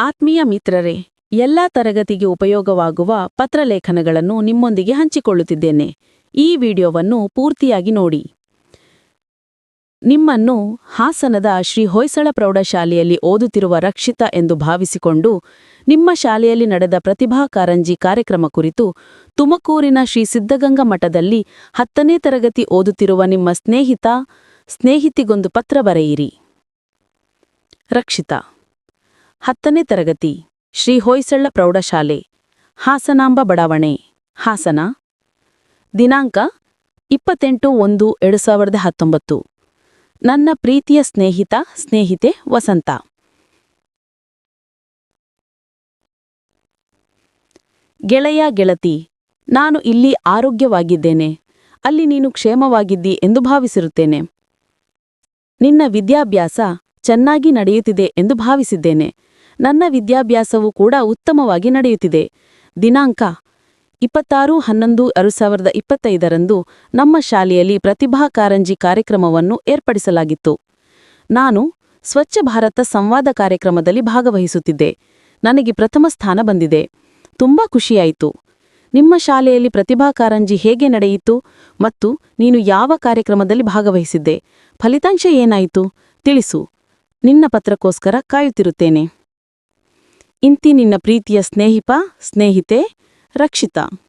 ಆತ್ಮೀಯ ಮಿತ್ರರೇ, ಎಲ್ಲ ತರಗತಿಗೆ ಉಪಯೋಗವಾಗುವ ಪತ್ರಲೇಖನಗಳನ್ನು ನಿಮ್ಮೊಂದಿಗೆ ಹಂಚಿಕೊಳ್ಳುತ್ತಿದ್ದೇನೆ. ಈ ವಿಡಿಯೋವನ್ನು ಪೂರ್ತಿಯಾಗಿ ನೋಡಿ. ನಿಮ್ಮನ್ನು ಹಾಸನದ ಶ್ರೀ ಹೊಯ್ಸಳ ಪ್ರೌಢಶಾಲೆಯಲ್ಲಿ ಓದುತ್ತಿರುವ ರಕ್ಷಿತ ಎಂದು ಭಾವಿಸಿಕೊಂಡು, ನಿಮ್ಮ ಶಾಲೆಯಲ್ಲಿ ನಡೆದ ಪ್ರತಿಭಾ ಕಾರಂಜಿ ಕಾರ್ಯಕ್ರಮ ಕುರಿತು ತುಮಕೂರಿನ ಶ್ರೀ ಸಿದ್ಧಗಂಗಾ ಮಠದಲ್ಲಿ ಹತ್ತನೇ ತರಗತಿ ಓದುತ್ತಿರುವ ನಿಮ್ಮ ಸ್ನೇಹಿತ, ಸ್ನೇಹಿತಿಗೊಂದು ಪತ್ರ ಬರೆಯಿರಿ. ರಕ್ಷಿತ ಹತ್ತನೇ ತರಗತಿ. ಶ್ರೀ ಹೊಯ್ಸಳ್ಳ ಪ್ರೌಢಶಾಲೆ. ಹಾಸನಾಂಬ ಬಡಾವಣೆ. ಹಾಸನ. ದಿನಾಂಕ ಇಪ್ಪತ್ತೆಂಟು ಒಂದು ಎರಡು ಸಾವಿರದ ಹತ್ತೊಂಬತ್ತು. ನನ್ನ ಪ್ರೀತಿಯ ಸ್ನೇಹಿತ, ಸ್ನೇಹಿತೆ ವಸಂತ. ಗೆಳೆಯ ಗೆಳತಿ, ನಾನು ಇಲ್ಲಿ ಆರೋಗ್ಯವಾಗಿದ್ದೇನೆ. ಅಲ್ಲಿ ನೀನು ಕ್ಷೇಮವಾಗಿದ್ದಿ ಎಂದು ಭಾವಿಸಿರುತ್ತೇನೆ. ನಿನ್ನ ವಿದ್ಯಾಭ್ಯಾಸ ಚೆನ್ನಾಗಿ ನಡೆಯುತ್ತಿದೆ ಎಂದು ಭಾವಿಸಿದ್ದೇನೆ. ನನ್ನ ವಿದ್ಯಾಭ್ಯಾಸವೂ ಕೂಡ ಉತ್ತಮವಾಗಿ ನಡೆಯುತ್ತಿದೆ. ದಿನಾಂಕ ಇಪ್ಪತ್ತಾರು ಹನ್ನೊಂದು ಎರಡು ಸಾವಿರದ ಇಪ್ಪತ್ತೈದರಂದು ನಮ್ಮ ಶಾಲೆಯಲ್ಲಿ ಪ್ರತಿಭಾ ಕಾರಂಜಿ ಕಾರ್ಯಕ್ರಮವನ್ನು ಏರ್ಪಡಿಸಲಾಗಿತ್ತು. ನಾನು ಸ್ವಚ್ಛ ಭಾರತ ಸಂವಾದ ಕಾರ್ಯಕ್ರಮದಲ್ಲಿ ಭಾಗವಹಿಸುತ್ತಿದ್ದೆ. ನನಗೆ ಪ್ರಥಮ ಸ್ಥಾನ ಬಂದಿದೆ. ತುಂಬಾ ಖುಷಿಯಾಯಿತು. ನಿಮ್ಮ ಶಾಲೆಯಲ್ಲಿ ಪ್ರತಿಭಾ ಕಾರಂಜಿ ಹೇಗೆ ನಡೆಯಿತು ಮತ್ತು ನೀನು ಯಾವ ಕಾರ್ಯಕ್ರಮದಲ್ಲಿ ಭಾಗವಹಿಸಿದ್ದೆ? ಫಲಿತಾಂಶ ಏನಾಯಿತು? ತಿಳಿಸು. ನಿನ್ನ ಪತ್ರಕ್ಕೋಸ್ಕರ ಕಾಯುತ್ತಿರುತ್ತೇನೆ. ಇಂತಿ ನಿನ್ನ ಪ್ರೀತಿಯ ಸ್ನೇಹಿಪ ಸ್ನೇಹಿತೆ ರಕ್ಷಿತಾ.